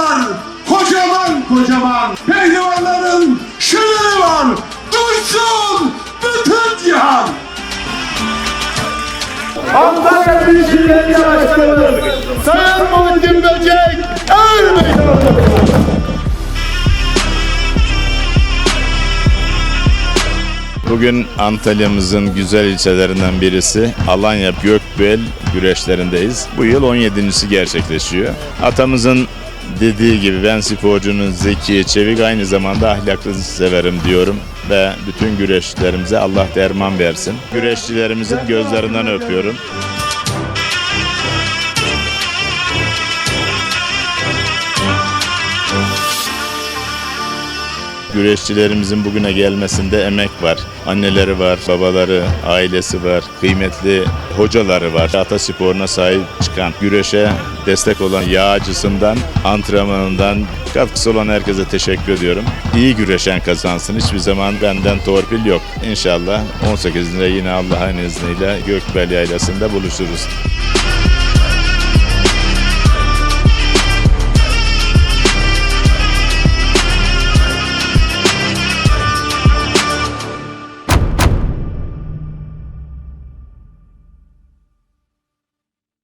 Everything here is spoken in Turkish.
var. Kocaman kocaman. Pehlivanların şiiri var. Duysun bütün cihan. Antalya Büyükşehir Belediye Başkanı Sayın Muhittin Böcek Ermeydan. Bugün Antalya'mızın güzel ilçelerinden birisi Alanya Gökbel güreşlerindeyiz. Bu yıl 17.si gerçekleşiyor. Atamızın dediği gibi ben sporcunun zeki, çevik aynı zamanda ahlaklı severim diyorum ve bütün güreşlerimize Allah derman versin. Güreşçilerimizin gözlerinden öpüyorum. Güreşçilerimizin bugüne gelmesinde emek var. Anneleri var, babaları, ailesi var, kıymetli hocaları var. Atasporuna sahip çıkan, güreşe destek olan yağcısından, antrenmanından katkısı olan herkese teşekkür ediyorum. İyi güreşen kazansın. Hiçbir zaman benden torpil yok. İnşallah 18'inde yine Allah'ın izniyle Gökbel Yaylası'nda buluşuruz.